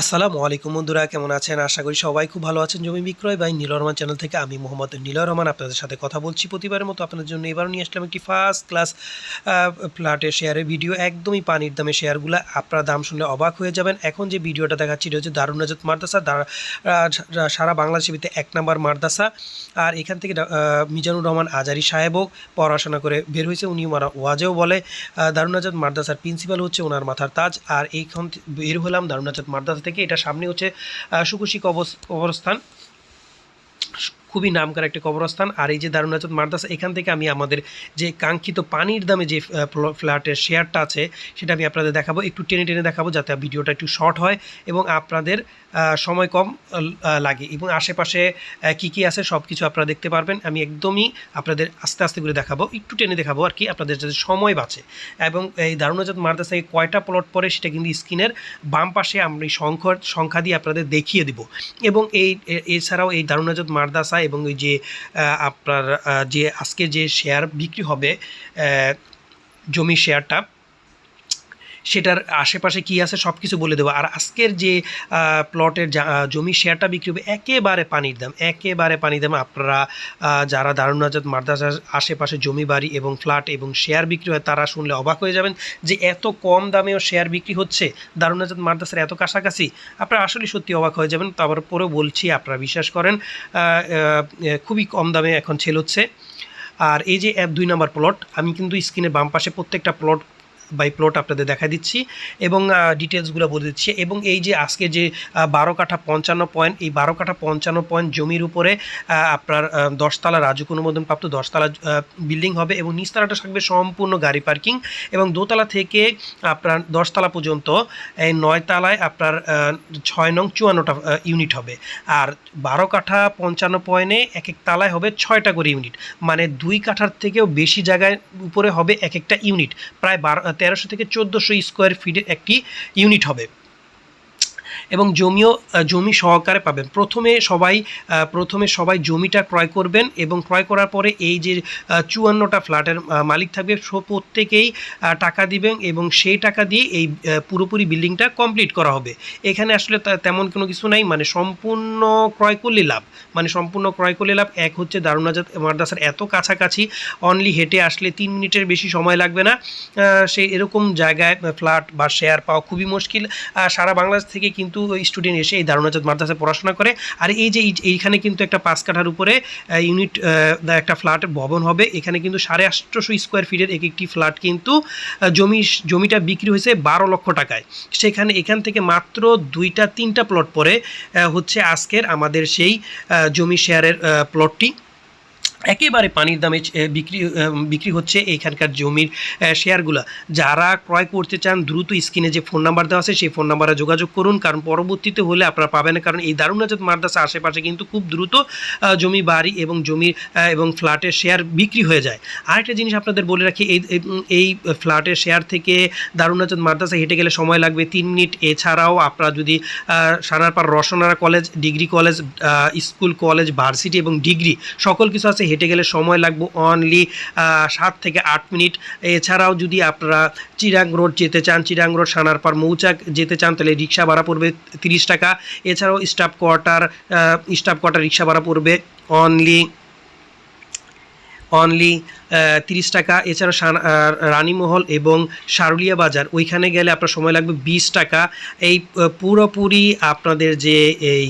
আসসালামু আলাইকুম বন্ধুরা, কেমন আছেন? আশা করি সবাই খুব ভালো আছেন। জমি বিক্রয় বাই নীল রহমান চ্যানেল থেকে আমি মোহাম্মদ নীল রহমান আপনাদের সাথে কথা বলছি। প্রতিবারের মতো আপনাদের জন্য এবারও নিয়ে আসলাম একটি ফার্স্ট ক্লাস ফ্ল্যাটের শেয়ারের ভিডিও একদমই পানির দামে শেয়ারগুলো আপনারা দাম শুনলে অবাক হয়ে যাবেন। এখন যে ভিডিওটা দেখাচ্ছি, এটা হচ্ছে দারুণ নাজাত মাদ্রাসা দার- সারা বাংলাদেশের ভিতরে এক নম্বর মাদ্রাসা আর এখান থেকে মিজানুর রহমান আজারি সাহেবও পড়াশোনা করে বের হয়েছে। উনি মারা, ওয়াজেও বলে দারুণ নাজাত মাদ্রাসার প্রিন্সিপাল হচ্ছে ওনার মাথার তাজ। আর এইখান বের হলাম দারুণ নাজাত মাদ্রাসা থেকে এটা সামনে হচ্ছে আহ, সুকুশি কবস- কবরস্থান খুবই নামকার একটি কবরস্থান। আর এই যে দারুণাচত মাদ্রাসা এখান থেকে আমি আমাদের যে কাঙ্ক্ষিত পানির দামে যে ফ্ল্যাটের শেয়ারটা আছে, সেটা আমি আপনাদের দেখাবো। একটু টেনে টেনে দেখাবো যাতে ভিডিওটা একটু শর্ট হয় এবং আপনাদের সময় কম লাগে। এবং আশেপাশে কি কি আছে সব কিছু আপনারা দেখতে পারবেন। আমি একদমই আপনাদের আস্তে আস্তে করে দেখাবো, একটু টেনে দেখাবো আর কি, আপনাদের যাতে সময় বাঁচে। এবং এই দারুণাজাত মাদ্রাসায় কয়টা প্লট পরে সেটা কিন্তু স্ক্রিনের বাম পাশে আমি সংখ্যা সংখ্যা দিয়ে আপনাদের দেখিয়ে দিব। এবং এই এছাড়াও এই দারুণাজাত মাদ্রাসা এবং ওই যে আপনার যে আজকে যে শেয়ার বিক্রি হবে জমি শেয়ারটা সেটার আশেপাশে কি আছে সব কিছু বলে দেবো। আর আজকের যে প্লটের জমি শেয়ারটা বিক্রি হবে একেবারে পানির দাম, একেবারে পানির দাম। আপনারা যারা দারুণ নাজাত মাদ্রাসার আশেপাশে জমি বাড়ি এবং ফ্ল্যাট এবং শেয়ার বিক্রি হয়, তারা শুনলে অবাক হয়ে যাবেন যে এত কম দামেও শেয়ার বিক্রি হচ্ছে দারুণ নাজাত মাদ্রাসার এত কাছাকাছি। আপনারা আসলে সত্যি অবাক হয়ে যাবেন। তারপরেও বলছি, আপনারা বিশ্বাস করেন খুবই কম দামে এখন ছেল হচ্ছে। আর এই যে অ্যাপ দুই নম্বর প্লট আমি কিন্তু স্ক্রিনের বাম পাশে প্রত্যেকটা প্লট বাই প্লট আপনাদের দেখা দিচ্ছি এবং ডিটেলসগুলো বলে দিচ্ছি। এবং এই যে আজকে যে বারো কাঠা পঞ্চান্ন পয়েন্ট এই বারো কাঠা পঞ্চান্ন পয়েন্ট জমির উপরে আপনার দশতলা রাজুক অনুমোদনপ্রাপ্ত দশতলা বিল্ডিং হবে এবং নিচতলাটা থাকবে সম্পূর্ণ গাড়ি পার্কিং এবং দোতলা থেকে আপনার দশতলা পর্যন্ত এই নয়তলায় আপনার ছয় নং চুয়ান্নটা ইউনিট হবে। আর বারো কাঠা পঞ্চান্ন পয়েন্টে এক এক তালায় হবে ছয়টা করে ইউনিট মানে দুই কাঠার থেকেও বেশি জায়গায় উপরে হবে এক একটা ইউনিট প্রায় বারো তেরোশো থেকে চোদ্দোশো স্কোয়ার ফিটের একটি ইউনিট হবে। এবং জমিও জমি সহকারে পাবেন। প্রথমে সবাই প্রথমে সবাই জমিটা ক্রয় করবেন এবং ক্রয় করার পরে এই যে চুয়ান্নটা ফ্ল্যাটের মালিক থাকবে প্রত্যেকেই টাকা দিবেন এবং সেই টাকা দিয়ে এই পুরোপুরি বিল্ডিংটা কমপ্লিট করা হবে। এখানে আসলে তেমন কোনো কিছু নাই মানে সম্পূর্ণ ক্রয় করলে লাভ। মানে সম্পূর্ণ ক্রয় করলে লাভ। এক হচ্ছে দারুণাজাত মাদ্রাসার এত কাছাকাছি অনলি হেঁটে আসলে তিন মিনিটের বেশি সময় লাগবে না। সেই এরকম জায়গায় ফ্ল্যাট বা শেয়ার পাওয়া খুবই মুশকিল। সারা বাংলাদেশ থেকে কিন্তু স্টুডেন্ট এসে এই দারুণাজাত মাদ্রাসায় পড়াশোনা করে। আর এই যে এই- এইখানে কিন্তু একটা পাঁচ কাঠার উপরে ইউনিট একটা ফ্ল্যাটের ভবন হবে। এখানে কিন্তু সাড়ে আটশোশো স্কোয়ার ফিটের এক একটি ফ্ল্যাট কিন্তু জমি, জমিটা বিক্রি হয়েছে বারো লক্ষ টাকায়। সেখানে এখান থেকে মাত্র দুইটা, তিনটা প্লট পরে হচ্ছে আজকের আমাদের সেই জমি শেয়ারের প্লটটি একেবারে পানির দামে বিক্রি বিক্রি হচ্ছে এইখানকার জমির শেয়ারগুলো। যারা ক্রয় করতে চান, দ্রুত স্ক্রিনে যে ফোন নাম্বার দেওয়া আছে, সেই ফোন নাম্বারে যোগাযোগ করুন। কারণ পরবর্তীতে হলে আপনারা পাবেন কারণ এই দারুণাজাত মাদ্রাসা আশেপাশে কিন্তু খুব দ্রুত জমি বাড়ি এবং জমির এবং ফ্ল্যাটের শেয়ার বিক্রি হয়ে যায়। আরেকটা জিনিস আপনাদের বলে রাখি, এই, এই- ফ্ল্যাটের শেয়ার থেকে দারুণাজাত মাদ্রাসা হেঁটে গেলে সময় লাগবে তিন মিনিট। এছাড়াও আপনারা যদি Sanarpar Rasnara college, degree college school, college, varsity এবং ডিগ্রি সকল কিছু আছে হেঁটে গেলে সময় লাগবে অনলি সাত থেকে আট মিনিট। এছাড়াও যদি আপনারা চিরাং রোড যেতে চান, চিরাং রোড সানার পর মৌচাক যেতে চান, তাহলে রিক্সা ভাড়া পড়বে তিরিশ টাকা। এছাড়াও staff quarter staff quarter rickshaw ভাড়া পড়বে অনলি অনলি তিরিশ টাকা। এছাড়া রানীমহল এবং সারুলিয়া বাজার। ওইখানে গেলে আপনার সময় লাগবে বিশ টাকা। এই পুরোপুরি আপনাদের যে এই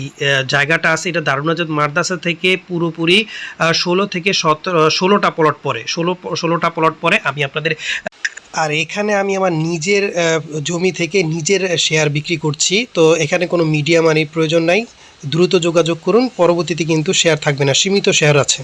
জায়গাটা আছে, এটা দারুণাজাত মাদ্রাসা থেকে পুরোপুরি ষোলো থেকে সতেরো ষোলোটা প্লট পরে ষোলো, ষোলোটা প্লট পরে আমি আপনাদের, আর এখানে আমি আমার নিজের জমি থেকে নিজের শেয়ার বিক্রি করছি। তো এখানে কোনো মিডিয়া মানির প্রয়োজন নাই। দ্রুত যোগাযোগ করুন। পরবর্তীতে কিন্তু শেয়ার থাকবে না। সীমিত শেয়ার আছে।